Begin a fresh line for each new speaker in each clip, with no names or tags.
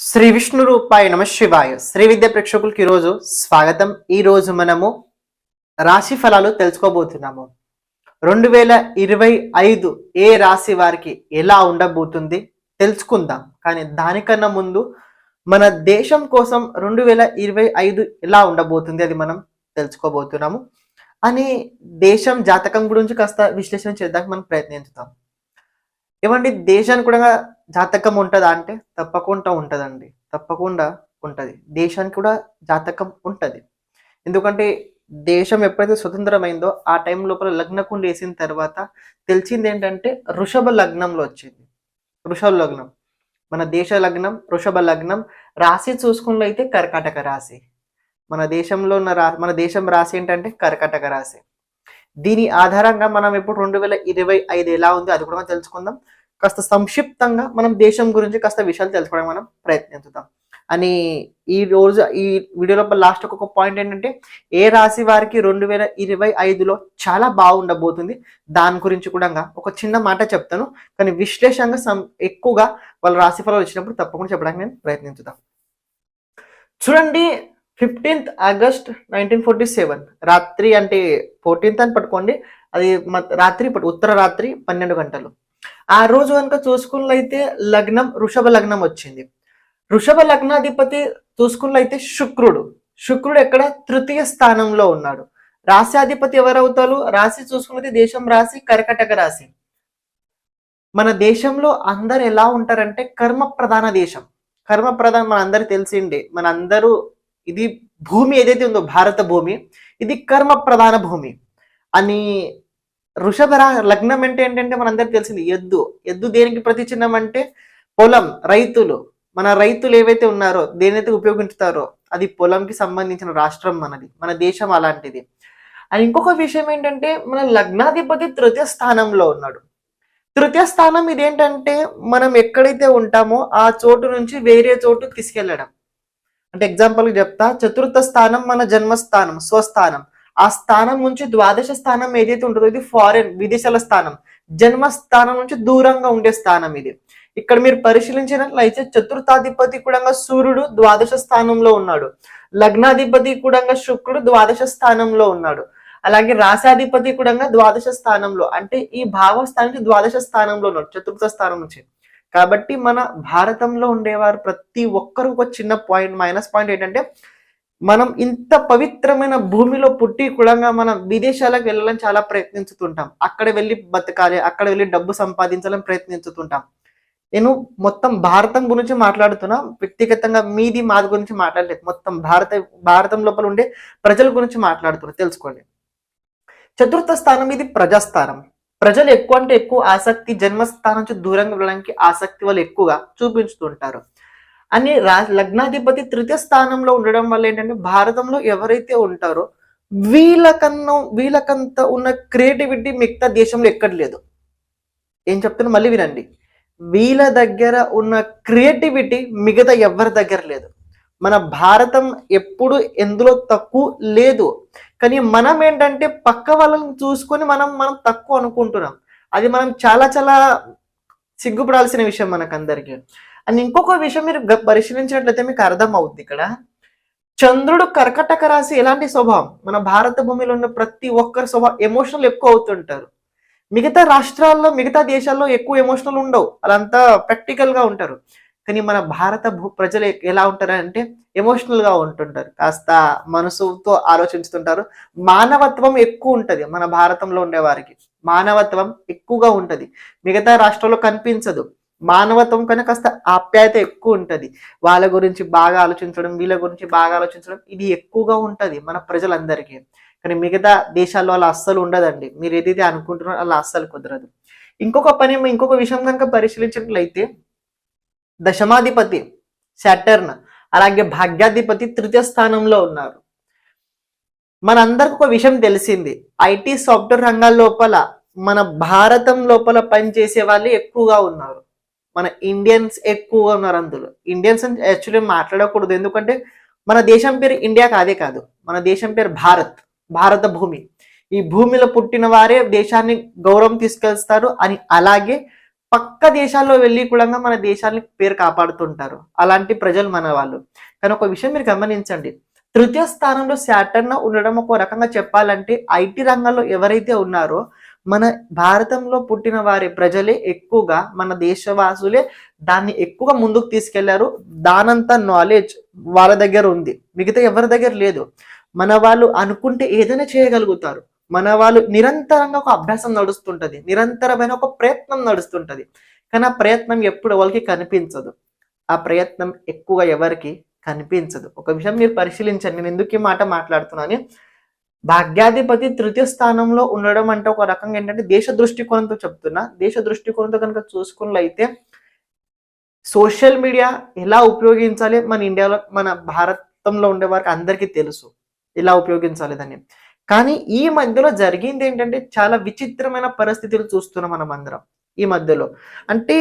శ్రీ విష్ణు రూపాయ నమ శివాయ. శ్రీ విద్య ప్రేక్షకులకి ఈరోజు స్వాగతం. ఈరోజు మనము రాశి ఫలాలు తెలుసుకోబోతున్నాము. రెండు వేల ఇరవై ఐదు ఏ రాశి వారికి ఎలా ఉండబోతుంది తెలుసుకుందాం. కానీ దానికన్నా ముందు మన దేశం కోసం రెండు వేల ఇరవై ఐదు ఎలా ఉండబోతుంది అది మనం తెలుసుకోబోతున్నాము. అని దేశం జాతకం గురించి కాస్త విశ్లేషణ చేద్దాం. మనం ప్రయత్నించుతాం ఏమండి దేశాన్ని కూడా జాతకం ఉంటుందా అంటే తప్పకుండా ఉంటుందండి. తప్పకుండా ఉంటుంది. దేశానికి కూడా జాతకం ఉంటుంది. ఎందుకంటే దేశం ఎప్పుడైతే స్వతంత్రమైందో ఆ టైం లోపల లగ్నకుండి వేసిన తర్వాత తెలిసింది ఏంటంటే వృషభ లగ్నంలో వచ్చింది. వృషభ లగ్నం. మన దేశ లగ్నం వృషభ లగ్నం రాశి చూసుకున్నట్లయితే కర్కాటక రాశి. మన దేశంలో ఉన్న రా మన దేశం రాశి ఏంటంటే కర్కాటక రాశి. దీని ఆధారంగా మనం ఇప్పుడు రెండు వేల ఇరవై ఐదు ఎలా ఉంది అది కూడా మనం తెలుసుకుందాం. కాస్త సంక్షిప్తంగా మనం దేశం గురించి కాస్త విషయాలు తెలుసుకోవడం మనం ప్రయత్నించుదాం అని ఈ రోజు ఈ వీడియోలో లాస్ట్ ఒక పాయింట్ ఏంటంటే ఏ రాశి వారికి రెండు వేల ఇరవై ఐదులో చాలా బాగుండబోతుంది? దాని గురించి కూడా ఒక చిన్న మాట చెప్తాను. కానీ విశ్లేషంగా సం ఎక్కువగా వాళ్ళ రాశి ఫలాలు వచ్చినప్పుడు తప్పకుండా చెప్పడానికి నేను ప్రయత్నించుదాం చూడండి fifteenth August nineteen forty seven రాత్రి అంటే ఫోర్టీన్త్ అని పట్టుకోండి. అది రాత్రి ఉత్తర రాత్రి పన్నెండు గంటలు. ఆ రోజు కనుక చూసుకున్నట్లయితే లగ్నం వృషభ లగ్నం వచ్చింది. వృషభ లగ్నాధిపతి చూసుకున్నట్లయితే శుక్రుడు. శుక్రుడు ఎక్కడ? తృతీయ స్థానంలో ఉన్నాడు. రాశ్యాధిపతి ఎవరవుతారు? రాశి చూసుకున్నది దేశం రాశి కర్కటక రాశి. మన దేశంలో అందరు ఎలా ఉంటారంటే కర్మ ప్రధాన దేశం. కర్మ ప్రధాన మన అందరు తెలిసిండే మన అందరూ ఇది భూమి ఏదైతే ఉందో భారత భూమి ఇది కర్మ ప్రధాన భూమి. అని వృషభ లగ్నం అంటే ఏంటంటే మనందరికి తెలిసింది ఎద్దు. ఎద్దు దేనికి ప్రతిచిహ్నం అంటే పొలం రైతులు. మన రైతులు ఏవైతే ఉన్నారో దేనైతే ఉపయోగించుతారో అది పొలంకి సంబంధించిన రాష్ట్రం మనది మన దేశం అలాంటిది. అండ్ ఇంకొక విషయం ఏంటంటే మన లగ్నాధిపతి తృతీయ స్థానంలో ఉన్నాడు. తృతీయ స్థానం ఇదేంటంటే మనం ఎక్కడైతే ఉంటామో ఆ చోటు నుంచి వేరే చోటు తీసుకెళ్ళడం. అంటే ఎగ్జాంపుల్ చెప్తా చతుర్థ స్థానం మన జన్మస్థానం స్వస్థానం. ఆ స్థానం నుంచి ద్వాదశ స్థానం ఏదైతే ఉంటుందో ఇది ఫారెన్ విదేశాల స్థానం జన్మ స్థానం నుంచి దూరంగా ఉండే స్థానం ఇది. ఇక్కడ మీరు పరిశీలించినట్లయితే చతుర్థాధిపతి కూడా సూర్యుడు ద్వాదశ స్థానంలో ఉన్నాడు. లగ్నాధిపతి కూడా శుక్రుడు ద్వాదశ స్థానంలో ఉన్నాడు. అలాగే రాశాధిపతి కూడా ద్వాదశ స్థానంలో అంటే ఈ భావస్థానానికి ద్వాదశ స్థానంలో ఉన్నాడు చతుర్థ స్థానం నుంచి. కాబట్టి మన భారతంలో ఉండేవారు ప్రతి ఒక్కరు ఒక చిన్న పాయింట్ మైనస్ పాయింట్ ఏంటంటే మనం ఇంత పవిత్రమైన భూమిలో పుట్టి కులంగా మనం విదేశాలకు వెళ్ళాలని చాలా ప్రయత్నించుతుంటాం. అక్కడ వెళ్ళి బతకాలి అక్కడ వెళ్ళి డబ్బు సంపాదించాలని ప్రయత్నించుతుంటాం. నేను మొత్తం భారతం గురించి మాట్లాడుతున్నా వ్యక్తిగతంగా మీది మాది గురించి మాట్లాడలేదు. మొత్తం భారత భారతం లోపల ఉండే ప్రజల గురించి మాట్లాడుతున్నా. తెలుసుకోండి. చతుర్థ స్థానం ఇది ప్రజాస్థానం. ప్రజలు ఎక్కువ అంటే ఎక్కువ ఆసక్తి జన్మస్థానం నుంచి దూరంగా వెళ్ళడానికి ఆసక్తి వాళ్ళు ఎక్కువగా చూపించుతుంటారు. అని రా లగ్నాధిపతి తృతీయ స్థానంలో ఉండడం వల్ల ఏంటంటే భారతంలో ఎవరైతే ఉంటారో వీళ్ళకన్నా వీళ్ళకంత ఉన్న క్రియేటివిటీ మిగతా దేశంలో ఎక్కడ లేదు. ఏం చెప్తున్నా మళ్ళీ వినండి. వీళ్ళ దగ్గర ఉన్న క్రియేటివిటీ మిగతా ఎవరి దగ్గర లేదు. మన భారతం ఎప్పుడు ఎందులో తక్కువ లేదు. కానీ మనం ఏంటంటే పక్క వాళ్ళని చూసుకొని మనం మనం తక్కువ అనుకుంటున్నాం. అది మనం చాలా చాలా సిగ్గుపడాల్సిన విషయం మనకందరికీ. అండ్ ఇంకొక విషయం మీరు పరిశీలించినట్లయితే మీకు అర్థం అవుద్ది ఇక్కడ. చంద్రుడు కర్కటక రాశి ఎలాంటి స్వభావం? మన భారత భూమిలో ఉన్న ప్రతి ఒక్కరి స్వభావం ఎమోషనల్ ఎక్కువ అవుతుంటారు. మిగతా రాష్ట్రాల్లో మిగతా దేశాల్లో ఎక్కువ ఎమోషనల్ ఉండవు. అదంతా ప్రాక్టికల్గా ఉంటారు. కానీ మన భారత భూ ప్రజలు ఎలా ఉంటారు అంటే ఎమోషనల్గా ఉంటుంటారు. కాస్త మనసుతో ఆలోచిస్తుంటారు. మానవత్వం ఎక్కువ ఉంటది మన భారతంలో ఉండే వారికి మానవత్వం ఎక్కువగా ఉంటది. మిగతా రాష్ట్రాల్లో కనిపించదు. మానవత్వం కన్నా కాస్త ఆప్యాయత ఎక్కువ ఉంటుంది. వాళ్ళ గురించి బాగా ఆలోచించడం వీళ్ళ గురించి బాగా ఆలోచించడం ఇది ఎక్కువగా ఉంటుంది మన ప్రజలందరికీ. కానీ మిగతా దేశాల్లో అలా అస్సలు ఉండదండి. మీరు ఏదైతే అనుకుంటున్నారో అలా అస్సలు కుదరదు. ఇంకొక పని ఇంకొక విషయం కనుక పరిశీలించినట్లయితే దశమాధిపతి శాటర్న్ అలాగే భాగ్యాధిపతి తృతీయ స్థానంలో ఉన్నారు. మనందరికి ఒక విషయం తెలిసింది. ఐటీ సాఫ్ట్వేర్ రంగాల లోపల మన భారతం లోపల పనిచేసే వాళ్ళు ఎక్కువగా ఉన్నారు. మన ఇండియన్స్ ఎక్కువగా ఉన్నారు అందులో. ఇండియన్స్ అని యాక్చువల్లీ మాట్లాడకూడదు. ఎందుకంటే మన దేశం పేరు ఇండియా కాదే కాదు. మన దేశం పేరు భారత్. భారత భూమి. ఈ భూమిలో పుట్టిన వారే దేశాన్ని గౌరవం తీసుకెళ్తారు అని అలాగే పక్క దేశాల్లో వెళ్ళి కూడా మన దేశాన్ని పేరు కాపాడుతుంటారు. అలాంటి ప్రజలు మన వాళ్ళు. కానీ ఒక విషయం మీరు గమనించండి. తృతీయ స్థానంలో శాటర్న ఉండడం ఒక రకంగా చెప్పాలంటే ఐటీ రంగంలో ఎవరైతే ఉన్నారో మన భారతంలో పుట్టిన వారి ప్రజలే ఎక్కువగా మన దేశవాసులే దాన్ని ఎక్కువగా ముందుకు తీసుకెళ్ళారు. దానంత నాలెడ్జ్ వాళ్ళ దగ్గర ఉంది. మిగతా ఎవరి దగ్గర లేదు. మన వాళ్ళు అనుకుంటే ఏదైనా చేయగలుగుతారు. మన వాళ్ళు నిరంతరంగా ఒక అభ్యాసం నడుస్తుంటది. నిరంతరమైన ఒక ప్రయత్నం నడుస్తుంటది. కానీ ఆ ప్రయత్నం ఎప్పుడు వాళ్ళకి కనిపించదు. ఆ ప్రయత్నం ఎక్కువగా ఎవరికి కనిపించదు. ఒక విషయం మీరు పరిశీలించండి. నేను ఎందుకు ఈ మాట మాట్లాడుతున్నాను భాగ్యాధిపతి తృతీయ స్థానంలో ఉండడం అంటే ఒక రకంగా ఏంటంటే దేశ దృష్టికోణంతో చెప్తున్నా. దేశ దృష్టికోణంతో కనుక చూసుకున్నట్లయితే సోషల్ మీడియా ఎలా ఉపయోగించాలి? మన ఇండియాలో మన భారతంలో ఉండే వారికి అందరికీ తెలుసు ఎలా ఉపయోగించాలి దాన్ని. కానీ ఈ మధ్యలో జరిగింది ఏంటంటే చాలా విచిత్రమైన పరిస్థితులు చూస్తున్నాం మనం అందరం ఈ మధ్యలో. అంటే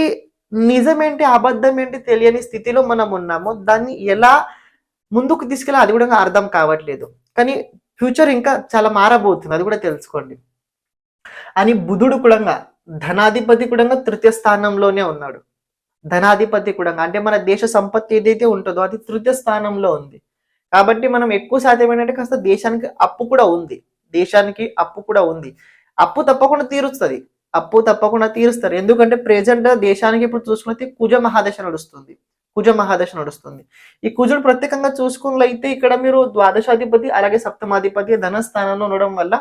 నిజమేంటి అబద్ధం ఏంటి తెలియని స్థితిలో మనం ఉన్నాము. దాన్ని ఎలా ముందుకు తీసుకెళ్ళి అది కూడా అర్థం కావట్లేదు. కానీ ఫ్యూచర్ ఇంకా చాలా మారబోతుంది అది కూడా తెలుసుకోండి. అని బుధుడు కూడా ధనాధిపతి కూడా తృతీయ స్థానంలోనే ఉన్నాడు. ధనాధిపతి కూడా అంటే మన దేశ సంపత్తి ఏదైతే ఉంటుందో అది తృతీయ స్థానంలో ఉంది. కాబట్టి మనం ఎక్కువ శాతం ఏంటంటే కాస్త దేశానికి అప్పు కూడా ఉంది. దేశానికి అప్పు కూడా ఉంది. అప్పు తప్పకుండా తీరుస్తుంది. అప్పు తప్పకుండా తీరుస్తారు. ఎందుకంటే ప్రెజెంట్ దేశానికి ఇప్పుడు చూసుకుంటే కుజ మహాదశ నడుస్తుంది. కుజ మహాదశ నడుస్తుంది. ఈ కుజుడు ప్రత్యేకంగా చూసుకున్నట్లయితే ఇక్కడ మీరు ద్వాదశాధిపతి అలాగే సప్తమాధిపతి ధనస్థానంలో ఉండడం వల్ల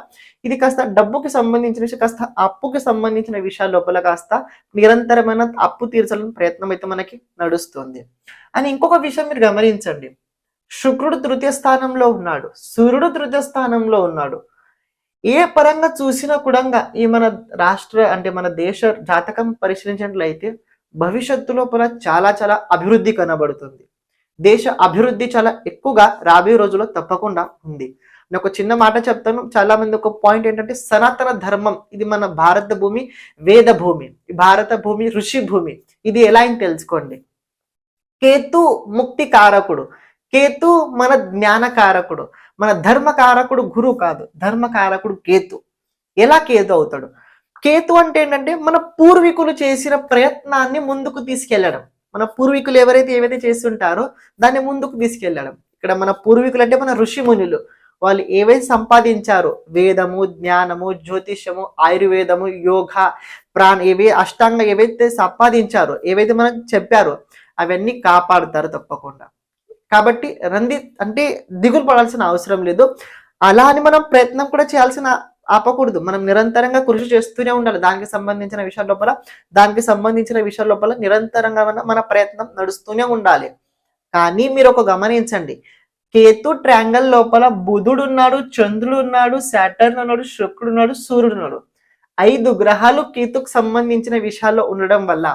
ఇది కాస్త డబ్బుకి సంబంధించిన విషయం, కాస్త అప్పుకి సంబంధించిన విషయాల లోపల కాస్త నిరంతరమైన అప్పు తీర్చాలని ప్రయత్నం అయితే మనకి నడుస్తుంది. అని ఇంకొక విషయం మీరు గమనించండి. శుక్రుడు తృతీయ స్థానంలో ఉన్నాడు. సూర్యుడు తృతీయ స్థానంలో ఉన్నాడు. ఏ పరంగా చూసినా కూడా ఈ మన రాష్ట్ర అంటే మన దేశ జాతకం పరిశీలించినట్లయితే భవిష్యత్తు లోపల చాలా చాలా అభివృద్ధి కనబడుతుంది. దేశ అభివృద్ధి చాలా ఎక్కువగా రాబోయే రోజుల్లో తప్పకుండా ఉంది. నేను ఒక చిన్న మాట చెప్తాను. చాలా మంది ఒక పాయింట్ ఏంటంటే సనాతన ధర్మం ఇది మన భారత భూమి వేద భూమి భారత భూమి ఋషి భూమి ఇది ఎలా అని తెలుసుకోండి. కేతు ముక్తి కారకుడు కేతు మన జ్ఞానకారకుడు మన ధర్మకారకుడు గురువు కాదు ధర్మకారకుడు కేతు. ఎలా కేతు అవుతాడు? కేతు అంటే ఏంటంటే మన పూర్వీకులు చేసిన ప్రయత్నాన్ని ముందుకు తీసుకెళ్ళడం మన పూర్వీకులు ఎవరైతే ఏవైతే చేస్తుంటారో దాన్ని ముందుకు తీసుకెళ్ళడం ఇక్కడ మన పూర్వీకులు అంటే మన ఋషి మునులు వాళ్ళు ఏవైతే సంపాదించారో వేదము జ్ఞానము జ్యోతిష్యము ఆయుర్వేదము యోగ ప్రాణ ఏవి అష్టాంగ ఏవైతే సంపాదించారో ఏవైతే మనకు చెప్పారో అవన్నీ కాపాడుతారు తప్పకుండా. కాబట్టి రంది అంటే దిగులు పడాల్సిన అవసరం లేదు. అలా అని మనం ప్రయత్నం కూడా చేయాల్సిన ఆపకూడదు. మనం నిరంతరంగా కృషి చేస్తూనే ఉండాలి. దానికి సంబంధించిన విషయాల లోపల దానికి సంబంధించిన విషయాల లోపల నిరంతరంగా మన- ప్రయత్నం నడుస్తూనే ఉండాలి. కానీ మీరు ఒక గమనించండి. కేతు ట్రాంగల్ లోపల బుధుడు ఉన్నాడు చంద్రుడు ఉన్నాడు శాటర్న్ ఉన్నాడు శుక్రుడు ఉన్నాడు సూర్యుడు ఉన్నాడు. ఐదు గ్రహాలు కేతుకు సంబంధించిన విషయాల్లో ఉండడం వల్ల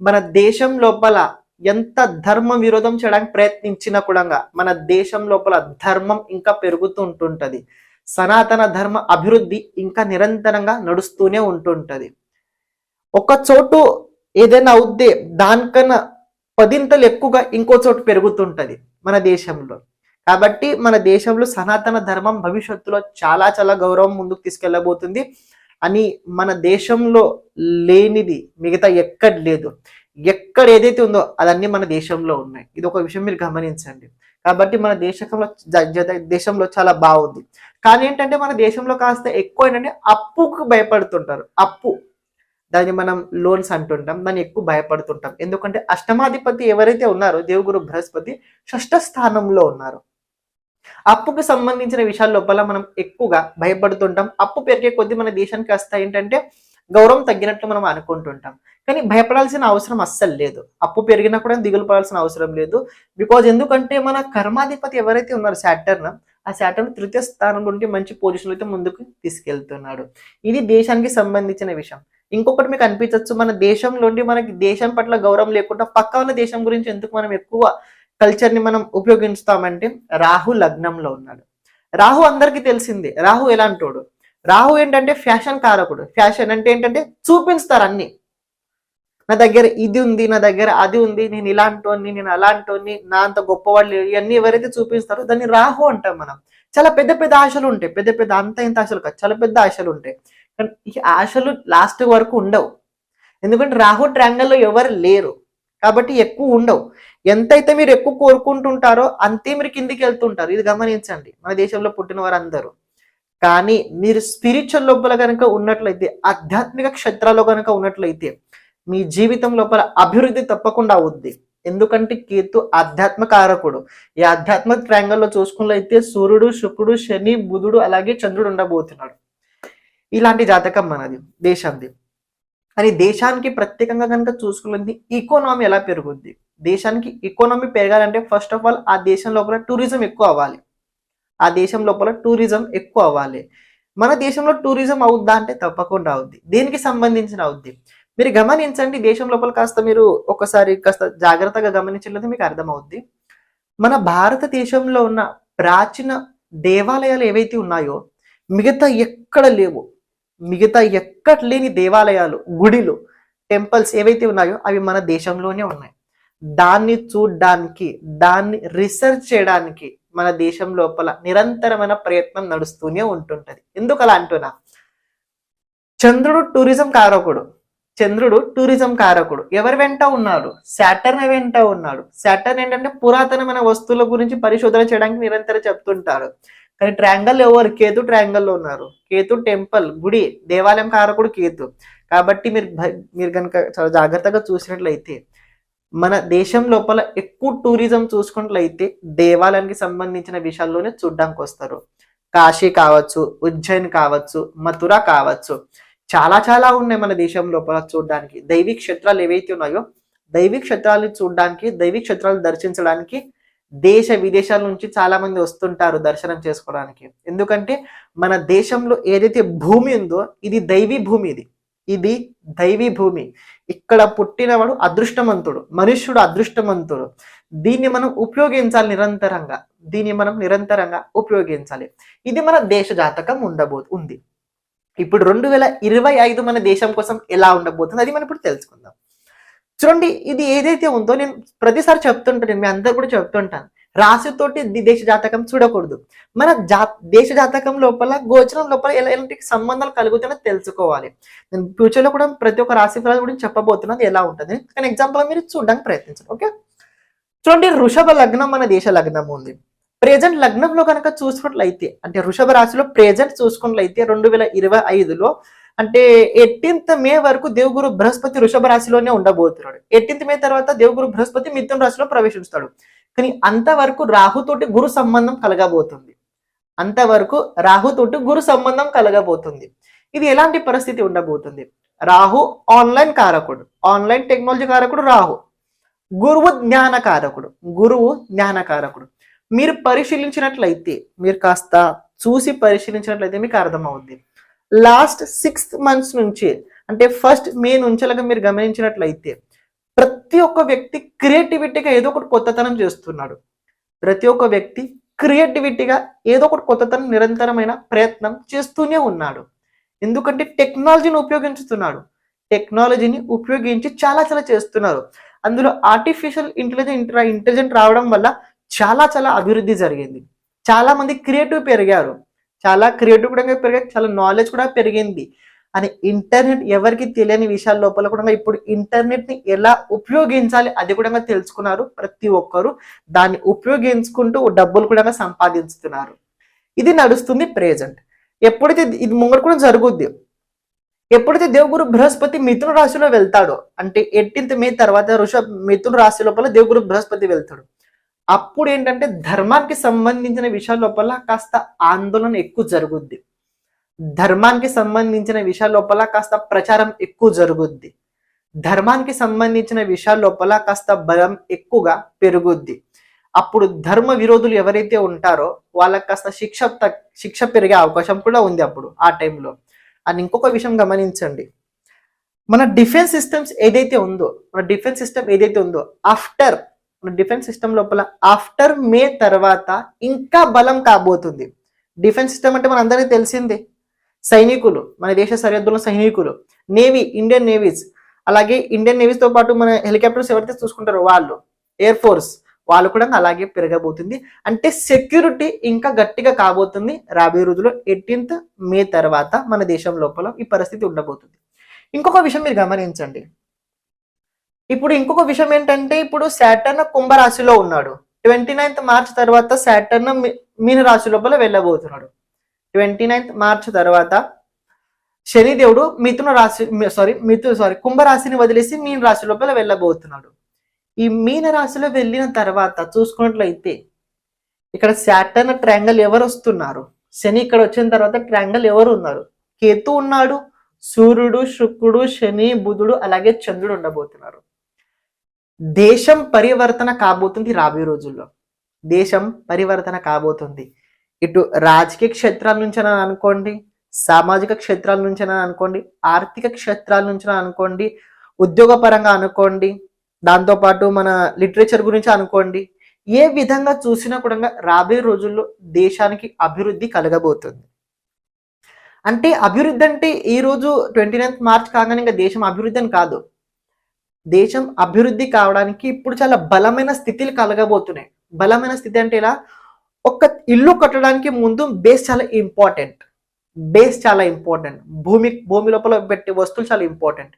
మన దేశం లోపల ఎంత ధర్మ విరోధం చేయడానికి ప్రయత్నించినా కూడా మన దేశం లోపల ధర్మం ఇంకా పెరుగుతూ ఉంటుంటది. సనాతన ధర్మ అభివృద్ధి ఇంకా నిరంతరంగా నడుస్తూనే ఉంటుంటుంది. ఒక చోటు ఏదైనా అవుద్దే దానికన్నా పదింతలు ఎక్కువగా ఇంకో చోటు పెరుగుతుంటుంది మన దేశంలో. కాబట్టి మన దేశంలో సనాతన ధర్మం భవిష్యత్తులో చాలా చాలా గౌరవం ముందుకు తీసుకెళ్ళబోతుంది అని మన దేశంలో లేనిది మిగతా ఎక్కడ లేదు. ఎక్కడ ఏదైతే ఉందో అదన్నీ మన దేశంలో ఉన్నాయి. ఇది ఒక విషయం మీరు గమనించండి. కాబట్టి మన దేశంలో దేశంలో చాలా బాగుంది. కానీ ఏంటంటే మన దేశంలో కాస్త ఎక్కువ ఏంటంటే అప్పుకు భయపడుతుంటారు. అప్పు. దాన్ని మనం లోన్స్ అంటుంటాం. దాన్ని ఎక్కువ భయపడుతుంటాం. ఎందుకంటే అష్టమాధిపతి ఎవరైతే ఉన్నారో దేవుగురు బృహస్పతి షష్ఠ స్థానంలో ఉన్నారు. అప్పుకు సంబంధించిన విషయాల లోపల మనం ఎక్కువగా భయపడుతుంటాం. అప్పు పెరిగే కొద్దీ మన దేశానికి కాస్త ఏంటంటే గౌరవం తగ్గినట్లు మనం అనుకుంటుంటాం. కానీ భయపడాల్సిన అవసరం అస్సలు లేదు. అప్పు పెరిగినా కూడా దిగులు పడాల్సిన అవసరం లేదు. బికాజ్ ఎందుకంటే మన కర్మాధిపతి ఎవరైతే ఉన్నారు శాటర్న్ ఆ శాటర్న్ తృతీయ స్థానం నుండి మంచి పొజిషన్లో అయితే ముందుకు తీసుకెళ్తున్నాడు. ఇది దేశానికి సంబంధించిన విషయం. ఇంకొకటి మీకు అనిపించవచ్చు మన దేశంలోండి మనకి దేశం పట్ల గౌరవం లేకుండా పక్క ఉన్న దేశం గురించి ఎందుకు మనం ఎక్కువ కల్చర్ని మనం ఉపయోగిస్తామంటే రాహు లగ్నంలో ఉన్నాడు. రాహు అందరికీ తెలిసిందే. రాహు ఎలాంటోడు రాహు ఏంటంటే ఫ్యాషన్ కారకుడు. ఫ్యాషన్ అంటే ఏంటంటే చూపిస్తారు అన్ని. నా దగ్గర ఇది ఉంది నా దగ్గర అది ఉంది నేను ఇలాంటోని నేను అలాంటోని నా అంత గొప్పవాళ్ళు ఇవన్నీ ఎవరైతే చూపిస్తారో దాన్ని రాహు అంటాం మనం. చాలా పెద్ద పెద్ద ఆశలు ఉంటాయి పెద్ద పెద్ద అంత ఇంత ఆశలు కాదు చాలా పెద్ద ఆశలు ఉంటాయి. కానీ ఈ ఆశలు లాస్ట్ వరకు ఉండవు. ఎందుకంటే రాహు ట్రాంగల్లో ఎవరు లేరు. కాబట్టి ఎక్కువ ఉండవు. ఎంతైతే మీరు ఎక్కువ కోరుకుంటుంటారో అంతే మీరు కిందికి వెళ్తుంటారు. ఇది గమనించండి. మన దేశంలో పుట్టిన వారందరూ. కానీ మీరు స్పిరిచువల్ లోపల కనుక ఉన్నట్లయితే ఆధ్యాత్మిక క్షేత్రాల్లో కనుక ఉన్నట్లయితే మీ జీవితం లోపల అభివృద్ధి తప్పకుండా అవుద్ది. ఎందుకంటే కేతు ఆధ్యాత్మ కారకుడు. ఈ ఆధ్యాత్మిక ట్రాంగల్లో చూసుకున్నట్లయితే సూర్యుడు శుక్రుడు శని బుధుడు అలాగే చంద్రుడు ఉండబోతున్నాడు. ఇలాంటి జాతకం మనది దేశంది. కానీ దేశానికి ప్రత్యేకంగా కనుక చూసుకున్నది ఇకోనామీ ఎలా పెరుగుద్ది? దేశానికి ఇకోనామీ పెరగాలంటే ఫస్ట్ ఆఫ్ ఆల్ ఆ దేశం లోపల టూరిజం ఎక్కువ అవ్వాలి. ఆ దేశం లోపల టూరిజం ఎక్కువ అవ్వాలి. మన దేశంలో టూరిజం అవుద్దా అంటే తప్పకుండా అవుద్ది. దీనికి సంబంధించిన అవుద్ది? మీరు గమనించండి దేశం లోపల కాస్త మీరు ఒకసారి కాస్త జాగ్రత్తగా గమనించలేదు మీకు అర్థమవుద్ది. మన భారతదేశంలో ఉన్న ప్రాచీన దేవాలయాలు ఏవైతే ఉన్నాయో మిగతా ఎక్కడ లేవు. మిగతా ఎక్కడ లేని దేవాలయాలు గుడిలు టెంపుల్స్ ఏవైతే ఉన్నాయో అవి మన దేశంలోనే ఉన్నాయి. దాన్ని చూడ్డానికి దాన్ని రీసెర్చ్ చేయడానికి మన దేశం లోపల నిరంతరమైన ప్రయత్నం నడుస్తూనే ఉంటుంటది. ఎందుకు అలా అంటున్నా? చంద్రుడు టూరిజం కారకుడు. చంద్రుడు టూరిజం కారకుడు. ఎవరి వెంట ఉన్నాడు? శాటర్న్ వెంట ఉన్నాడు. శాటర్న్ ఏంటంటే పురాతనమైన వస్తువుల గురించి పరిశోధన చేయడానికి నిరంతరం చెప్తుంటారు. కానీ ట్రయాంగల్ ఎవరు? కేతు triangle ఉన్నారు. కేతు టెంపుల్ గుడి దేవాలయం కారకుడు కేతు. కాబట్టి మీరు మీరు కనుక చాలా జాగ్రత్తగా చూసినట్లయితే మన దేశం లోపల ఎక్కువ టూరిజం చూసుకున్నట్లయితే దేవాలయానికి సంబంధించిన విషయాల్లోనే చూడడానికి వస్తారు. కాశీ కావచ్చు ఉజ్జయిన్ కావచ్చు మథుర కావచ్చు. చాలా చాలా ఉన్నాయి మన దేశం లోపల చూడడానికి. దైవీ క్షేత్రాలు ఏవైతే ఉన్నాయో దైవీ క్షేత్రాలను చూడడానికి దైవీ క్షేత్రాలు దర్శించడానికి దేశ విదేశాల నుంచి చాలా మంది వస్తుంటారు దర్శనం చేసుకోవడానికి. ఎందుకంటే మన దేశంలో ఏదైతే భూమి ఉందో ఇది దైవీ భూమి ఇది. ఇది దైవీ భూమి. ఇక్కడ పుట్టినవాడు అదృష్టవంతుడు మనుష్యుడు అదృష్టవంతుడు దీన్ని మనం ఉపయోగించాలి నిరంతరంగా. దీన్ని మనం నిరంతరంగా ఉపయోగించాలి. ఇది మన దేశ జాతకం ఉండబో ఉంది. ఇప్పుడు రెండు వేల ఇరవై ఐదు మన దేశం కోసం ఎలా ఉండబోతుంది అది మనం ఇప్పుడు తెలుసుకుందాం. చూడండి ఇది ఏదైతే ఉందో నేను ప్రతిసారి చెప్తుంటాను నేను మీ అందరు కూడా చెప్తుంటాను. రాశితోటి దేశ జాతకం చూడకూడదు. మన జా దేశ జాతకం లోపల గోచరం లోపల ఎలా ఎలాంటి సంబంధాలు కలుగుతాయో తెలుసుకోవాలి. నేను ఫ్యూచర్లో కూడా ప్రతి ఒక్క రాశి ఫలాల గురించి చెప్పబోతున్నది ఎలా ఉంటుంది? కానీ ఎగ్జాంపుల్ మీరు చూడడానికి ప్రయత్నించండి ఓకే? చూడండి వృషభ లగ్నం మన దేశ లగ్నం ఉంది. ప్రెజెంట్ లగ్నంలో కనుక చూసుకున్నట్లయితే అంటే వృషభ రాశిలో ప్రెజెంట్ చూసుకున్నట్లయితే రెండు వేల ఇరవై ఐదులో అంటే ఎయిటీన్త్ మే వరకు దేవుగురు బృహస్పతి వృషభ రాశిలోనే ఉండబోతున్నాడు. ఎయిటీన్త్ మే తర్వాత దేవుగురు బృహస్పతి మిథున రాశిలో ప్రవేశిస్తాడు. కానీ అంతవరకు రాహుతోటి గురు సంబంధం కలగబోతుంది. అంతవరకు రాహుతోటి గురు సంబంధం కలగబోతుంది. ఇది ఎలాంటి పరిస్థితి ఉండబోతుంది? రాహు ఆన్లైన్ కారకుడు ఆన్లైన్ టెక్నాలజీ కారకుడు రాహు. గురువు జ్ఞాన కారకుడు గురువు జ్ఞాన కారకుడు. మీరు పరిశీలించినట్లయితే మీరు కాస్త చూసి పరిశీలించినట్లయితే మీకు అర్థమవుద్ది. లాస్ట్ సిక్స్త్ మంత్స్ నుంచి అంటే ఫస్ట్ మే నుంచి మీరు గమనించినట్లయితే ప్రతి ఒక్క వ్యక్తి క్రియేటివిటీగా ఏదో ఒకటి కొత్తతనం చేస్తున్నాడు. ప్రతి ఒక్క వ్యక్తి క్రియేటివిటీగా ఏదో ఒకటి కొత్తతనం నిరంతరమైన ప్రయత్నం చేస్తూనే ఉన్నాడు. ఎందుకంటే టెక్నాలజీని ఉపయోగించుతున్నాడు. టెక్నాలజీని ఉపయోగించి చాలా చాలా చేస్తున్నారు. అందులో ఆర్టిఫిషియల్ ఇంటెలిజెంట్ ఇంటెలిజెంట్ రావడం వల్ల చాలా చాలా అభివృద్ధి జరిగింది. చాలా మంది క్రియేటివ్ పెరిగారు. చాలా క్రియేటివ్ కూడా పెరిగారు చాలా నాలెడ్జ్ కూడా పెరిగింది. అని ఇంటర్నెట్ ఎవరికి తెలియని విషయాల లోపల కూడా ఇప్పుడు ఇంటర్నెట్ని ఎలా ఉపయోగించాలి అది కూడా తెలుసుకున్నారు ప్రతి ఒక్కరు. దాన్ని ఉపయోగించుకుంటూ డబ్బులు కూడా సంపాదించుతున్నారు ఇది నడుస్తుంది ప్రెజెంట్. ఎప్పుడైతే ఇది ముంగడు కూడా జరుగుద్ది. ఎప్పుడైతే దేవగురు బృహస్పతి మిథున రాశిలో వెళ్తాడో అంటే ఎయిటీన్త్ మే తర్వాత ఋష మిథున రాశి లోపల దేవగురు బృహస్పతి వెళ్తాడు. అప్పుడు ఏంటంటే ధర్మానికి సంబంధించిన విషయాల లోపల కాస్త ఆందోళన ఎక్కువ జరుగుద్ది. ధర్మానికి సంబంధించిన విషయాల లోపల కాస్త ప్రచారం ఎక్కువ జరుగుద్ది. ధర్మానికి సంబంధించిన విషయాల లోపల కాస్త బలం ఎక్కువగా పెరుగుద్ది. అప్పుడు ధర్మ విరోధులు ఎవరైతే ఉంటారో వాళ్ళకి కాస్త శిక్ష తక్- శిక్ష పెరిగే అవకాశం కూడా ఉంది అప్పుడు ఆ టైంలో. అని ఇంకొక విషయం గమనించండి. మన డిఫెన్స్ సిస్టమ్స్ ఏదైతే ఉందో మన డిఫెన్స్ సిస్టమ్ ఏదైతే ఉందో ఆఫ్టర్ మన డిఫెన్స్ సిస్టమ్ లోపల ఆఫ్టర్ మే తర్వాత ఇంకా బలం కాబోతుంది. డిఫెన్స్ సిస్టమ్ అంటే మన అందరికీ తెలిసిందే. సైనికులు మన దేశ సరిహద్దుల సైనికులు నేవీ ఇండియన్ నేవీస్ అలాగే ఇండియన్ నేవీస్తో పాటు మన హెలికాప్టర్స్ ఎవరైతే చూసుకుంటారో వాళ్ళు ఎయిర్ ఫోర్స్ వాళ్ళు కూడా అలాగే పెరగబోతుంది. అంటే సెక్యూరిటీ ఇంకా గట్టిగా కాబోతుంది. రాబోయే రోజుల్లో ఎయిటీన్త్ మే తర్వాత మన దేశం లోపల ఈ పరిస్థితి ఉండబోతుంది. ఇంకొక విషయం మీరు గమనించండి. ఇప్పుడు ఇంకొక విషయం ఏంటంటే ఇప్పుడు శాటర్న్ కుంభరాశిలో ఉన్నాడు. ట్వంటీ నైన్త్ మార్చ్ తర్వాత శాటర్న్ మీన రాశి లోపల వెళ్ళబోతున్నాడు. ట్వంటీ నైన్త్ మార్చ్ తర్వాత శనిదేవుడు మిథున రాశి సారీ మిథు సారీ కుంభరాశిని వదిలేసి మీన రాశి లోపల వెళ్ళబోతున్నాడు. ఈ మీన రాశిలో వెళ్ళిన తర్వాత చూసుకున్నట్లయితే ఇక్కడ శాటర్న్ ట్రయాంగల్ ఎవరు వస్తున్నారు? శని ఇక్కడ వచ్చిన తర్వాత ట్రయాంగల్ ఎవరు ఉన్నారు? కేతు ఉన్నాడు సూర్యుడు శుక్రుడు శని బుధుడు అలాగే చంద్రుడు ఉండబోతున్నారు. దేశం పరివర్తన కాబోతుంది రాబోయే రోజుల్లో. దేశం పరివర్తన కాబోతుంది. ఇటు రాజకీయ క్షేత్రాల నుంచి అనుకోండి సామాజిక క్షేత్రాల నుంచి అనుకోండి ఆర్థిక క్షేత్రాల నుంచి అనుకోండి ఉద్యోగపరంగా అనుకోండి దాంతోపాటు మన లిటరేచర్ గురించి అనుకోండి ఏ విధంగా చూసినా కూడా రాబోయే రోజుల్లో దేశానికి అభివృద్ధి కలగబోతుంది. అంటే అభివృద్ధి అంటే ఈ రోజు ట్వంటీ నైన్త్ మార్చ్ కాగానే ఇంకా దేశం అభివృద్ధి అని కాదు. దేశం అభివృద్ధి కావడానికి ఇప్పుడు చాలా బలమైన స్థితిలు కలగబోతున్నాయి. బలమైన స్థితి అంటే ఇలా ఒక ఇల్లు కట్టడానికి ముందు బేస్ చాలా ఇంపార్టెంట్ బేస్ చాలా ఇంపార్టెంట్ భూమి భూమి లోపల పెట్టే వస్తువులు చాలా ఇంపార్టెంట్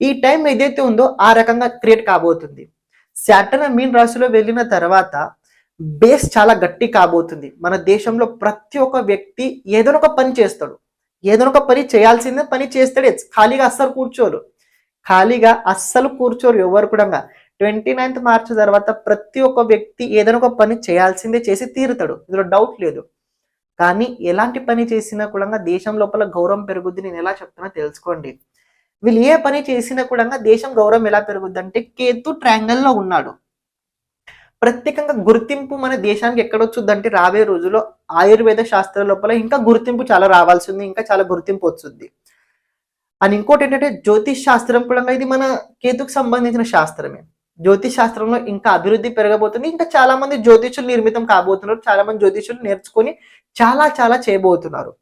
ఈ టైం ఏదైతే ఉందో ఆ రకంగా క్రియేట్ కాబోతుంది. శాటర్న్ మీన్ రాశిలో వెళ్ళిన తర్వాత బేస్ చాలా గట్టి కాబోతుంది. మన దేశంలో ప్రతి ఒక్క వ్యక్తి ఏదైనా ఒక పని చేస్తాడు. ఏదైనా ఒక పని చేయాల్సిందే పని చేస్తాడే. ఖాళీగా అస్సలు కూర్చోరు ఖాళీగా అస్సలు కూర్చోరు ఎవరు కూడా. ట్వంటీ నైన్త్ మార్చ్ తర్వాత ప్రతి ఒక్క వ్యక్తి ఏదైనా ఒక పని చేయాల్సిందే చేసి తీరుతాడు. ఇందులో డౌట్ లేదు. కానీ ఎలాంటి పని చేసినా కూడా దేశం లోపల గౌరవం పెరుగుద్ది. నేను ఎలా చెప్తున్నా తెలుసుకోండి. వీళ్ళు ఏ పని చేసినా కూడా దేశం గౌరవం ఎలా పెరుగుద్ది అంటే కేతు ట్రయాంగల్లో ఉన్నాడు. ప్రత్యేకంగా గుర్తింపు మన దేశానికి ఎక్కడొచ్చుద్దంటే రాబోయే రోజుల్లో ఆయుర్వేద శాస్త్రం లోపల ఇంకా గుర్తింపు చాలా రావాల్సి ఉంది ఇంకా చాలా గుర్తింపు వచ్చుద్ది అని ఇంకోటి ఏంటంటే జ్యోతిష్ శాస్త్రం కూడా ఇది మన కేతుకు సంబంధించిన శాస్త్రమే. జ్యోతిష్ శాస్త్రంలో ఇంకా అభివృద్ధి పెరగబోతుంది. ఇంకా చాలా మంది జ్యోతిషులు నిర్మితం కాబోతున్నారు. చాలా మంది జ్యోతిషులు నేర్చుకొని చాలా చాలా చేయబోతున్నారు.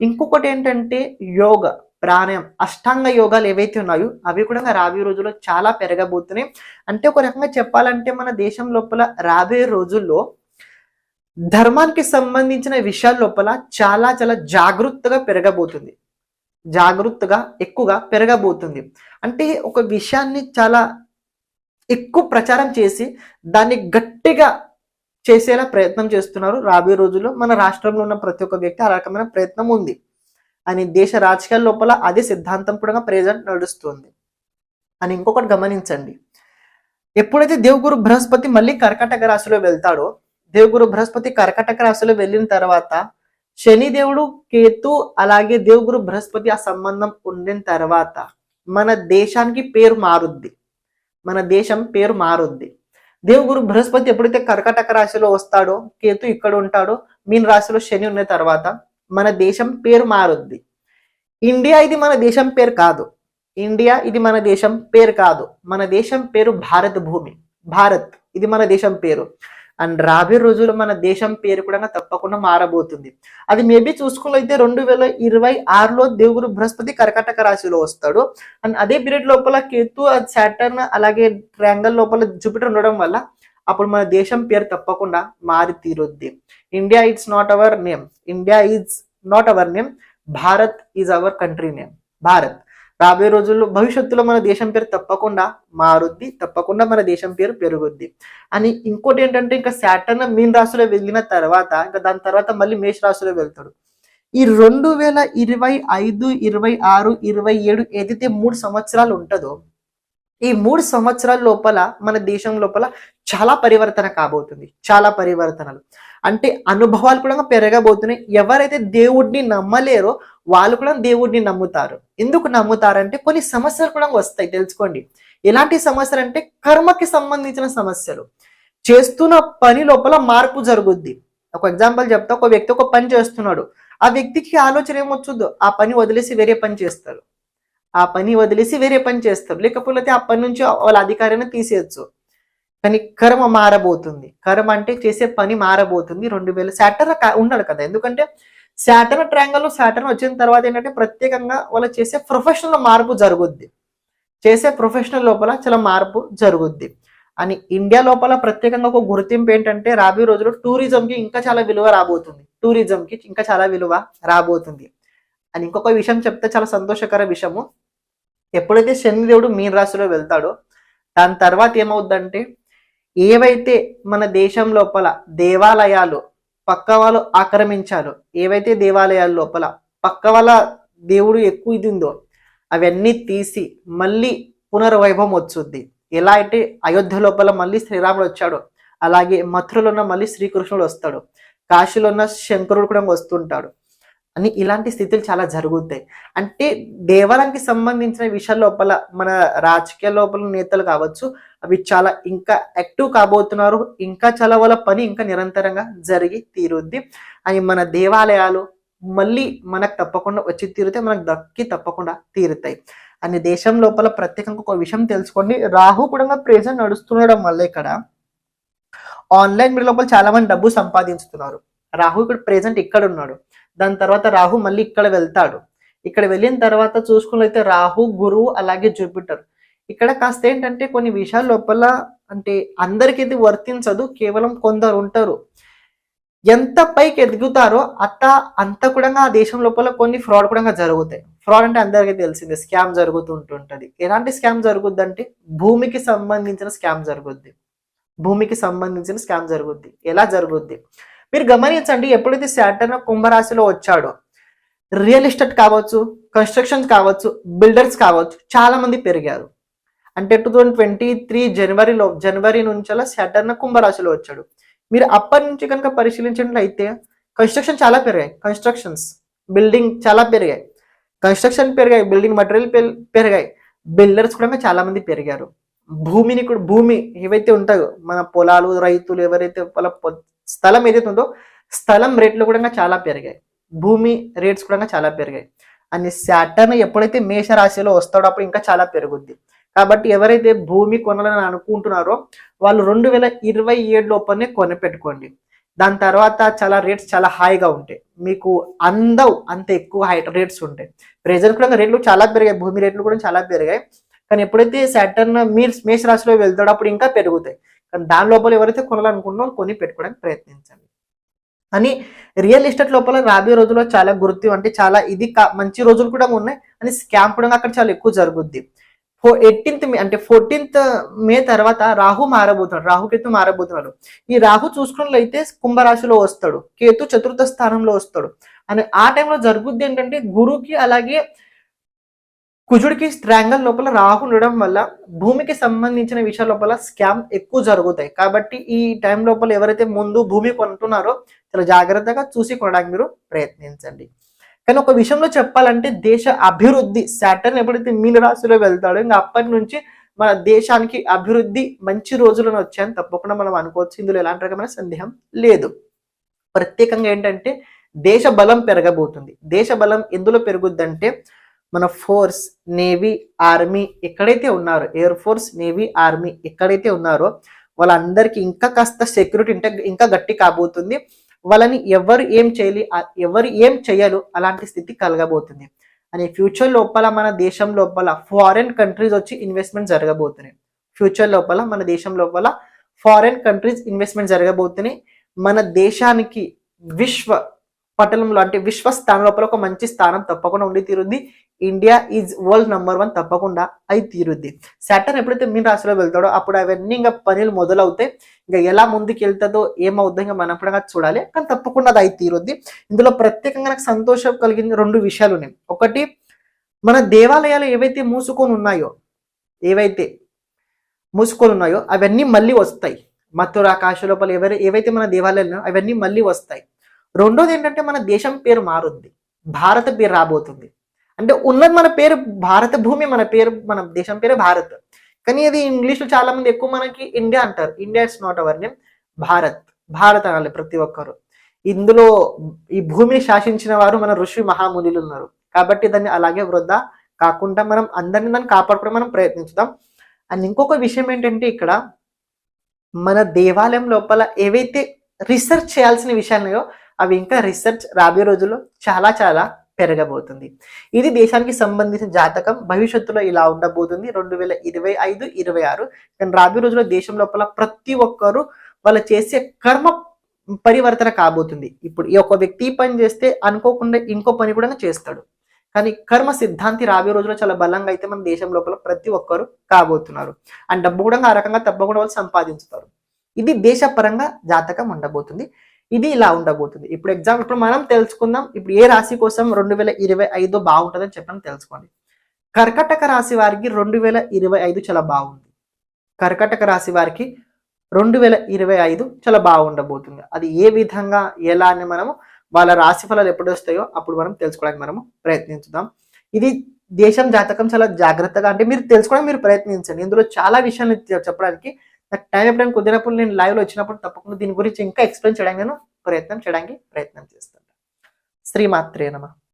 ఇంకొకటి ఏంటంటే యోగ ప్రాణాయం అష్టాంగ యోగాలు ఏవైతే ఉన్నాయో అవి కూడా రాబోయే రోజుల్లో చాలా పెరగబోతున్నాయి. అంటే ఒక రకంగా చెప్పాలంటే మన దేశం లోపల రాబోయే రోజుల్లో ధర్మానికి సంబంధించిన విషయాల లోపల చాలా చాలా జాగృతగా పెరగబోతుంది. జాగృతగా ఎక్కువగా పెరగబోతుంది. అంటే ఒక విషయాన్ని చాలా ఎక్కువ ప్రచారం చేసి దాన్ని గట్టిగా చేసేలా ప్రయత్నం చేస్తున్నారు రాబోయే రోజుల్లో. మన రాష్ట్రంలో ఉన్న ప్రతి ఒక్క వ్యక్తి ఆ రకమైన ప్రయత్నం ఉంది. అని దేశ రాజకీయాల లోపల అదే సిద్ధాంతం కూడా ప్రెజెంట్ నడుస్తుంది. అని ఇంకొకటి గమనించండి. ఎప్పుడైతే దేవుగురు బృహస్పతి మళ్ళీ కర్కటక రాశిలో వెళ్తాడో దేవుగురు బృహస్పతి కర్కటక రాశిలో వెళ్ళిన తర్వాత శని దేవుడు కేతు అలాగే దేవుగురు బృహస్పతి ఆ సంబంధం ఉండిన తర్వాత మన దేశానికి పేరు మారుద్ది. మన దేశం పేరు మారుద్ది. దేవుగురు బృహస్పతి ఎప్పుడైతే కర్కటక రాశిలో వస్తాడో కేతు ఇక్కడ ఉంటాడో మీన రాశిలో శని ఉన్న తర్వాత మన దేశం పేరు మారుద్ది. ఇండియా ఇది మన దేశం పేరు కాదు. ఇండియా ఇది మన దేశం పేరు కాదు. మన దేశం పేరు భారత్ భూమి భారత్ ఇది మన దేశం పేరు. అండ్ రాబోయే రోజుల్లో మన దేశం పేరు కూడా తప్పకుండా మారబోతుంది. అది మేబీ చూసుకున్నైతే రెండు వేల ఇరవై ఆరులో దేవుడు బృహస్పతి కర్కాటక రాశిలో వస్తాడు. అండ్ అదే పీరియడ్ లోపల కేతు సాటర్న్ అలాగే ట్రయాంగల్ లోపల జూపిటర్ ఉండడం వల్ల అప్పుడు మన దేశం పేరు తప్పకుండా మారి తీరుద్ది. India it's not our name. India is not our name. Bharat is our country name. Bharat. రాబోయే రోజుల్లో భవిష్యత్తులో మన దేశం పేరు తప్పకుండా మారుద్ది తప్పకుండా మన దేశం పేరు పెరుగుద్ది. అని ఇంకోటి ఏంటంటే ఇంకా శాటర్న్ మీన్ రాశిలో వెళ్ళిన తర్వాత ఇంకా దాని తర్వాత మళ్ళీ మేష రాశిలో వెళ్తాడు. ఈ రెండు వేల ఇరవై ఐదు ఇరవై ఆరు ఇరవై ఏడు ఏదైతే మూడు సంవత్సరాలు ఉంటుందో ఈ మూడు సంవత్సరాల లోపల మన దేశం లోపల చాలా పరివర్తన కాబోతుంది. చాలా పరివర్తనలు. అంటే అనుభవాలు కూడా పెరగబోతున్నాయి. ఎవరైతే దేవుడిని నమ్మలేరో వాళ్ళు కూడా దేవుడిని నమ్ముతారు. ఎందుకు నమ్ముతారంటే కొన్ని సమస్యలు కూడా వస్తాయి తెలుసుకోండి. ఎలాంటి సమస్యలు అంటే కర్మకి సంబంధించిన సమస్యలు. చేస్తున్న పని లోపల మార్పు జరుగుద్ది. ఒక ఎగ్జాంపుల్ చెప్తా ఒక వ్యక్తి ఒక పని చేస్తున్నాడు. ఆ వ్యక్తికి ఆలోచన ఏమొచ్చుద్దో? ఆ పని వదిలేసి వేరే పని చేస్తారు. ఆ పని వదిలేసి వేరే పని చేస్తారు. లేకపోతే ఆ పని నుంచి వాళ్ళ అధికారాన్ని తీసేయచ్చు. కానీ కర్మ మారబోతుంది. కర్మ అంటే చేసే పని మారబోతుంది. రెండు వేల శాటర్ ఉన్నాడు కదా. ఎందుకంటే శాటర్న్ ట్రయాంగల్లో శాటర్న్ వచ్చిన తర్వాత ఏంటంటే ప్రత్యేకంగా వాళ్ళు చేసే ప్రొఫెషనల్ మార్పు జరుగుద్ది. చేసే ప్రొఫెషనల్ లోపల చాలా మార్పు జరుగుద్ది. అని ఇండియా లోపల ప్రత్యేకంగా ఒక గుర్తింపు ఏంటంటే రాబోయే రోజుల్లో టూరిజంకి ఇంకా చాలా విలువ రాబోతుంది. టూరిజంకి ఇంకా చాలా విలువ రాబోతుంది. అని ఇంకొక విషయం చెప్తే చాలా సంతోషకర విషయము. ఎప్పుడైతే శనిదేవుడు మీన రాశిలో వెళ్తాడో దాని తర్వాత ఏమవుద్దంటే ఏవైతే మన దేశం లోపల దేవాలయాలు పక్క వాళ్ళు ఆక్రమించారు ఏవైతే దేవాలయాల లోపల పక్క వాళ్ళ దేవుడు ఎక్కువ ఇది ఉందో అవన్నీ తీసి మళ్ళీ పునర్వైభవం వచ్చుద్ది. ఎలా అయితే అయోధ్య లోపల మళ్ళీ శ్రీరాముడు వచ్చాడు. అలాగే మథురలో ఉన్న మళ్ళీ శ్రీకృష్ణుడు వస్తాడు. కాశీలో ఉన్న శంకరుడు కూడా వస్తుంటాడు. అని ఇలాంటి స్థితులు చాలా జరుగుతాయి. అంటే దేవాలయానికి సంబంధించిన విషయాల లోపల మన రాజకీయ లోపల నేతలు కావచ్చు అవి చాలా ఇంకా యాక్టివ్ కాబోతున్నారు. ఇంకా చాలా వాళ్ళ పని ఇంకా నిరంతరంగా జరిగి తీరుద్ది. అని మన దేవాలయాలు మళ్ళీ మనకు తప్పకుండా వచ్చి తీరుతాయి మనకు దక్కి తప్పకుండా తీరుతాయి. అని దేశం లోపల ప్రత్యేకంగా ఒక విషయం తెలుసుకోండి. రాహు కూడా ప్రేజెంట్ నడుస్తుండడం వల్ల ఇక్కడ. ఆన్లైన్ మీడియా లోపల చాలా మంది డబ్బు సంపాదించుతున్నారు. రాహు ఇక్కడ ప్రెజెంట్ ఇక్కడ ఉన్నాడు. దాని తర్వాత రాహు మళ్ళీ ఇక్కడ వెళ్తాడు. ఇక్కడ వెళ్ళిన తర్వాత చూసుకున్నట్లయితే రాహు గురువు అలాగే జూపిటర్. ఇక్కడ కాస్త ఏంటంటే కొన్ని విషయాల లోపల అంటే అందరికి ఇది వర్తించదు కేవలం కొందరు ఉంటారు. ఎంత పైకి ఎదుగుతారో అత్త అంత కూడా ఆ దేశం లోపల కొన్ని ఫ్రాడ్ కూడా జరుగుతాయి. ఫ్రాడ్ అంటే అందరికీ తెలిసిందే స్కామ్ జరుగుతుంటుంటది ఎలాంటి స్కామ్ జరుగుద్ది అంటే భూమికి సంబంధించిన స్కామ్ జరుగుద్ది. భూమికి సంబంధించిన స్కామ్ జరుగుద్ది. ఎలా జరుగుద్ది? మీరు గమనించండి ఎప్పుడైతే శాటర్న్ కుంభరాశిలో వచ్చాడో రియల్ ఎస్టేట్ కావచ్చు కన్స్ట్రక్షన్స్ కావచ్చు బిల్డర్స్ కావచ్చు చాలా మంది పెరిగారు. అంటే టూ థౌజండ్ ట్వంటీ త్రీ జనవరిలో జనవరి నుంచి అలా శాటర్న్ కుంభరాశిలో వచ్చాడు. మీరు అప్పటి నుంచి కనుక పరిశీలించినట్లయితే కన్స్ట్రక్షన్ చాలా పెరిగాయి. కన్స్ట్రక్షన్స్ బిల్డింగ్ చాలా పెరిగాయి. కన్స్ట్రక్షన్ పెరిగాయి బిల్డింగ్ మెటీరియల్ పెరిగాయి. బిల్డర్స్ కూడా చాలా మంది పెరిగారు. భూమిని కూడా భూమి ఏవైతే ఉంటాయో మన పొలాలు రైతులు ఎవరైతే వాళ్ళ స్థలం ఏదైతే ఉందో స్థలం రేట్లు కూడా చాలా పెరిగాయి. భూమి రేట్స్ కూడా చాలా పెరిగాయి. అని శాటర్న్ ఎప్పుడైతే మేష రాశిలో వస్తాడో అప్పుడు ఇంకా చాలా పెరుగుద్ది. కాబట్టి ఎవరైతే భూమి కొనాలని అనుకుంటున్నారో వాళ్ళు రెండు వేల ఇరవై ఏడు లోపలనే కొనిపెట్టుకోండి. దాని తర్వాత చాలా రేట్స్ చాలా హాయిగా ఉంటాయి. మీకు అందవు అంత ఎక్కువ హై రేట్స్ ఉంటాయి. ప్రెజెంట్ కూడా రేట్లు చాలా పెరిగాయి. భూమి రేట్లు కూడా చాలా పెరిగాయి. కానీ ఎప్పుడైతే శాటర్న్ మీరు మేష రాశిలో వెళ్తాడో అప్పుడు ఇంకా పెరుగుతాయి. కానీ దాని లోపల ఎవరైతే కొనాలనుకుంటున్నారో కొని పెట్టుకోవడానికి ప్రయత్నించండి. అని రియల్ ఎస్టేట్ లోపల రాబోయే రోజుల్లో చాలా గుర్తు అంటే చాలా ఇది మంచి రోజులు కూడా ఉన్నాయి. అని స్కామ్ కూడా అక్కడ చాలా ఎక్కువ జరుగుద్ది. ఫో ఎయిటీన్త్ మే అంటే ఫోర్టీన్త్ మే తర్వాత రాహు మారబోతున్నాడు. రాహు కేతు మారబోతున్నాడు. ఈ రాహు చూసుకున్నట్లయితే కుంభరాశిలో వస్తాడు. కేతు చతుర్థ స్థానంలో వస్తాడు. అని ఆ టైంలో జరుగుద్ది ఏంటంటే గురుకి అలాగే కుజుడికి స్ట్రాంగల్ లోపల రాహు ఉండడం వల్ల భూమికి సంబంధించిన విషయాల లోపల స్కామ్ ఎక్కువ జరుగుతాయి. కాబట్టి ఈ టైం లోపల ఎవరైతే ముందు భూమి కొంటున్నారో చాలా జాగ్రత్తగా చూసి కొనడానికి మీరు ప్రయత్నించండి. కానీ ఒక విషయంలో చెప్పాలంటే దేశ అభివృద్ధి సాటర్న్ ఎప్పుడైతే మీన రాశిలో వెళ్తాడో ఇంకా అప్పటి నుంచి మన దేశానికి అభివృద్ధి మంచి రోజులను వచ్చాయని తప్పకుండా మనం అనుకోవచ్చు. ఇందులో ఎలాంటి రకమైన సందేహం లేదు. ప్రత్యేకంగా ఏంటంటే దేశ బలం పెరగబోతుంది. దేశ బలం ఎందులో పెరుగుద్దంటే మన ఫోర్స్ నేవీ ఆర్మీ ఎక్కడైతే ఉన్నారో ఎయిర్ ఫోర్స్ నేవీ ఆర్మీ ఎక్కడైతే ఉన్నారో వాళ్ళందరికీ ఇంకా కాస్త సెక్యూరిటీ ఇంకా ఇంకా గట్టి కాబోతుంది. వాళ్ళని ఎవరు ఏం చేయాలి ఎవరు ఏం చేయాలో అలాంటి స్థితి కలగబోతుంది. అని ఫ్యూచర్ లోపల మన దేశం లోపల ఫారెన్ కంట్రీస్ వచ్చి ఇన్వెస్ట్మెంట్ జరగబోతున్నాయి. ఫ్యూచర్ లోపల మన దేశం లోపల ఫారెన్ కంట్రీస్ ఇన్వెస్ట్మెంట్ జరగబోతున్నాయి. మన దేశానికి విశ్వ పటలంలో అంటే విశ్వ స్థానం లోపల ఒక మంచి స్థానం తప్పకుండా ఉండి తీరుంది India is world number one తప్పకుండా అయి తీరుద్ది. సాటర్న్ ఎప్పుడైతే మీన్ రాశిలో వెళ్తాడో అప్పుడు అవన్నీ ఇంకా పనులు మొదలవుతాయి. ఇంకా ఎలా ముందుకు వెళ్తుందో ఏమవుద్దో ఇంకా మనం కూడా చూడాలి. కానీ తప్పకుండా అది అయి తీరుద్ది. ఇందులో ప్రత్యేకంగా నాకు సంతోషం కలిగిన రెండు విషయాలు ఉన్నాయి. ఒకటి మన దేవాలయాలు ఏవైతే మూసుకొని ఉన్నాయో ఏవైతే మూసుకొని ఉన్నాయో అవన్నీ మళ్ళీ వస్తాయి. మత్తుర ఆకాశ లోపల ఎవరు ఏవైతే మన దేవాలయాలు అవన్నీ మళ్ళీ వస్తాయి. రెండోది ఏంటంటే మన దేశం పేరు మారుద్ది. భారత పేరు రాబోతుంది. అంటే ఉన్నది మన పేరు భారత భూమి మన పేరు మన దేశం పేరు భారత్. కానీ అది ఇంగ్లీష్లో చాలా మంది ఎక్కువ మనకి ఇండియా అంటారు. India is not our name Bharat. Bharat అనాలి ప్రతి ఒక్కరు. ఇందులో ఈ భూమిని శాసించిన వారు మన ఋషి మహామునులు ఉన్నారు. కాబట్టి దాన్ని అలాగే వృద్ధా కాకుండా మనం అందరిని దాన్ని కాపాడుకోవడం మనం ప్రయత్నించుదాం. అండ్ ఇంకొక విషయం ఏంటంటే ఇక్కడ మన దేవాలయం లోపల ఏవైతే రీసెర్చ్ చేయాల్సిన విషయాలు ఉన్నాయో అవి ఇంకా రీసెర్చ్ రాబోయే రోజుల్లో చాలా చాలా పెరగబోతుంది. ఇది దేశానికి సంబంధించిన జాతకం. భవిష్యత్తులో ఇలా ఉండబోతుంది. రెండు వేల ఇరవై ఐదు ఇరవై ఆరు. కానీ రాబోయే రోజుల్లో దేశం లోపల ప్రతి ఒక్కరు వాళ్ళు చేసే కర్మ పరివర్తన కాబోతుంది. ఇప్పుడు ఈ ఒక వ్యక్తి పని చేస్తే అనుకోకుండా ఇంకో పని కూడా చేస్తాడు. కానీ కర్మ సిద్ధాంతి రాబోయే రోజుల్లో చాలా బలంగా అయితే మన దేశం లోపల ప్రతి ఒక్కరు కాబోతున్నారు. అండ్ డబ్బు కూడా ఆ రకంగా తప్పకుండా వాళ్ళు సంపాదించుతారు. ఇది దేశపరంగా జాతకం ఉండబోతుంది. ఇది ఇలా ఉండబోతుంది. ఇప్పుడు ఎగ్జామ్ ఇప్పుడు మనం తెలుసుకుందాం ఇప్పుడు ఏ రాశి కోసం రెండు వేల ఇరవై ఐదు బాగుంటుందని చెప్పని తెలుసుకోండి. కర్కటక రాశి వారికి రెండు వేల ఇరవై ఐదు చాలా బాగుంది. కర్కటక రాశి వారికి రెండు వేల ఇరవై ఐదు చాలా బాగుండబోతుంది. అది ఏ విధంగా ఎలా అని మనము వాళ్ళ రాశి ఫలాలు ఎప్పుడు వస్తాయో అప్పుడు మనం తెలుసుకోవడానికి మనము ప్రయత్నించుదాం. ఇది దేశం జాతకం చాలా జాగ్రత్తగా అంటే మీరు తెలుసుకోవడానికి మీరు ప్రయత్నించండి. ఇందులో చాలా విషయాలు చెప్పడానికి నాకు టైం ఎప్పుడైనా కుదిరినప్పుడు నేను లైవ్లో వచ్చినప్పుడు తప్పకుండా దీని గురించి ఇంకా ఎక్స్ప్లెయిన్ చేయడానికి నేను ప్రయత్నం చేయడానికి ప్రయత్నం చేస్తాను. శ్రీమాత్రే నమ.